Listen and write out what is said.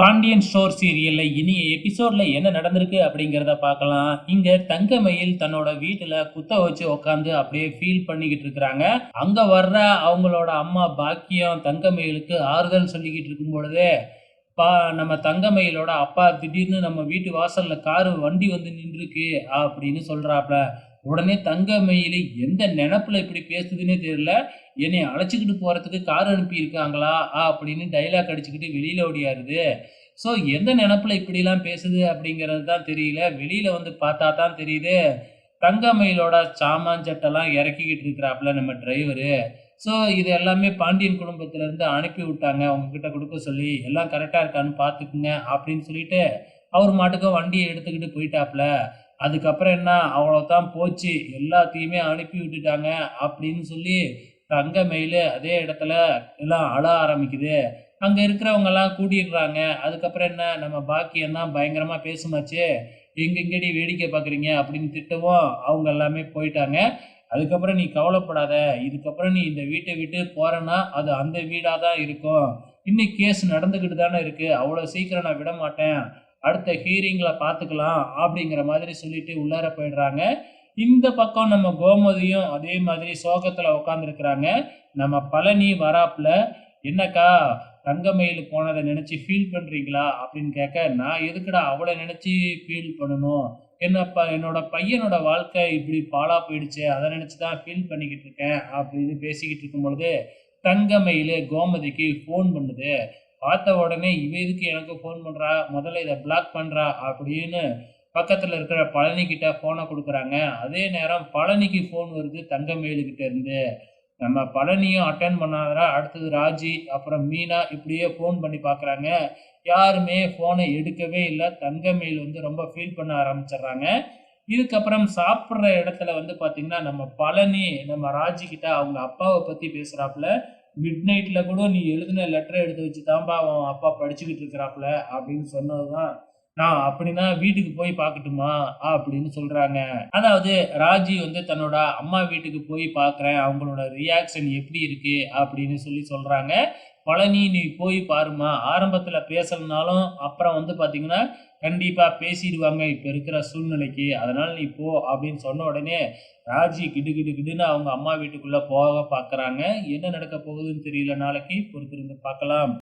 Pandian store சீரியல்ல இனி எபிசோட்ல என்ன நடந்திருக்கு அப்படிங்கிறத பார்க்கலாம். இங்க தங்கமயில் தன்னோட வீட்டுல குத்த வச்சு உட்காந்து அப்படியே ஃபீல் பண்ணிக்கிட்டு இருக்கிறாங்க. அங்க வர்ற அவங்களோட அம்மா பாக்கியம் தங்கமயிலுக்கு ஆறுதல் சொல்லிக்கிட்டு இருக்கும் பொழுதே பா நம்ம தங்கமயிலோட அப்பா திடீர்னு நம்ம வீட்டு வாசல்ல காரு வண்டி வந்து நின்றுருக்கு அப்படின்னு சொல்றாப்ல. உடனே தங்கமயில் எந்த நினப்புல இப்படி பேசுதுன்னே தெரியல. என்னை அழைச்சிக்கிட்டு போறதுக்கு கார் அனுப்பியிருக்காங்களா? அப்படின்னு டைலாக் அடிச்சுக்கிட்டு வெளியில ஓடியாருது. ஸோ எந்த நினப்புல இப்படிலாம் பேசுது அப்படிங்கிறது தான் தெரியல. வெளியில வந்து பார்த்தா தான் தெரியுது. தங்கமயிலோட சாமான் சட்டெல்லாம் இறக்கிக்கிட்டு இருக்கிறாப்புல நம்ம டிரைவரு ஸோ இது எல்லாமே பாண்டியன் குடும்பத்திலேருந்து அனுப்பி விட்டாங்க. உங்ககிட்ட கொடுக்க சொல்லி எல்லாம் கரெக்டாக இருக்கான்னு பார்த்துக்குங்க அப்படின்னு சொல்லிட்டு அவர் மாட்டுக்கு வண்டியை எடுத்துக்கிட்டு போயிட்டாப்புல. அதுக்கப்புறம் என்ன? அவ்வளோதான் போச்சு. எல்லாத்தையுமே அனுப்பி விட்டுட்டாங்க அப்படின்னு சொல்லி தங்க தங்கமயில் அதே இடத்துல எல்லாம் அழ ஆரம்பிக்குது. அங்கே இருக்கிறவங்கெல்லாம் கூட்டிடுறாங்க அதுக்கப்புறம் என்ன? நம்ம பாக்கியம் தான் பயங்கரமாக பேசுமாச்சு. எங்கெங்கடி வேடிக்கை பார்க்குறீங்க அப்படின்னு திட்டவும் அவங்க எல்லாமே போயிட்டாங்க. அதுக்கப்புறம் நீ கவலைப்படாத. இதுக்கப்புறம் நீ இந்த வீட்டை விட்டு போறேன்னா அது அந்த வீடாக தான் இருக்கும். இன்னும் கேஸ் நடந்துக்கிட்டு தானே இருக்கு. அவ்வளோ சீக்கிரம் நான் விட மாட்டேன் அடுத்த ஹீரிங்கில் பார்த்துக்கலாம் அப்படிங்கிற மாதிரி சொல்லிட்டு உள்ளார போயிடுறாங்க. இந்த பக்கம் நம்ம கோமதியும் அதே மாதிரி சோகத்தில் உட்காந்துருக்குறாங்க நம்ம பழனி வராப்புல என்னக்கா தங்கமயில் போனதை நினச்சி ஃபீல் பண்ணுறீங்களா அப்படின்னு கேட்க நான் எதுக்குடா அவளை நினச்சி ஃபீல் பண்ணணும்? என்னப்பா என்னோட பையனோட வாழ்க்கை இப்படி பாழா போயிடுச்சு அதை நினச்சி தான் ஃபீல் பண்ணிக்கிட்டு இருக்கேன். அப்படின்னு பேசிக்கிட்டு இருக்கும் பொழுது தங்கமயில் கோமதிக்கு ஃபோன் பண்ணுது. பார்த்த உடனே இவ இதுக்கு எனக்கு ஃபோன் பண்ணுறா முதல்ல இதை பிளாக் பண்ணுறா அப்படின்னு பக்கத்தில் இருக்கிற பழனிக்கிட்ட ஃபோனை கொடுக்குறாங்க. அதே நேரம் பழனிக்கு ஃபோன் வருது தங்கமேலுக்கிட்ட இருந்து. நம்ம பழனியும் அட்டன் பண்ணாதரா அடுத்தது ராஜி அப்புறம் மீனா இப்படியே ஃபோன் பண்ணி பார்க்குறாங்க யாருமே ஃபோனை எடுக்கவே இல்லை. தங்கமேல் வந்து ரொம்ப ஃபீல் பண்ண ஆரம்பிச்சிடுறாங்க. இதுக்கப்புறம் சாப்பிட்ற இடத்துல வந்து பார்த்திங்கன்னா நம்ம பழனி நம்ம ராஜிக்கிட்ட அவங்க அப்பாவை பற்றி பேசுகிறாப்புல மிட் நைட்டில் கூட நீ எழுதின லெட்டரை எடுத்து வச்சு தான்பா அவன் அப்பா படிச்சுக்கிட்டு இருக்கிறாப்புல அப்படின்னு சொன்னது தான் நான் அப்படின்னா வீட்டுக்கு போய் பார்க்கட்டுமா? அப்படின்னு சொல்றாங்க. அதாவது ராஜி வந்து தன்னோட அம்மா வீட்டுக்கு போய் பார்க்குறேன். அவங்களோட ரியாக்ஷன் எப்படி இருக்கு? அப்படின்னு சொல்லி சொல்றாங்க. பழனி நீ போய் பாருமா ஆரம்பத்தில் பேசலனாலும் அப்புறம் வந்து பார்த்தீங்கன்னா கண்டிப்பாக பேசிடுவாங்க இப்போ இருக்கிற சூழ்நிலைக்கு. அதனால் நீ போ அப்படின்னு சொன்ன உடனே ராஜி கிடு கிடு கிடுன்னு அவங்க அம்மா வீட்டுக்குள்ளே போக பார்க்குறாங்க என்ன நடக்க போகுதுன்னு தெரியல நாளைக்கு. பொறுத்திருந்து பார்க்கலாம்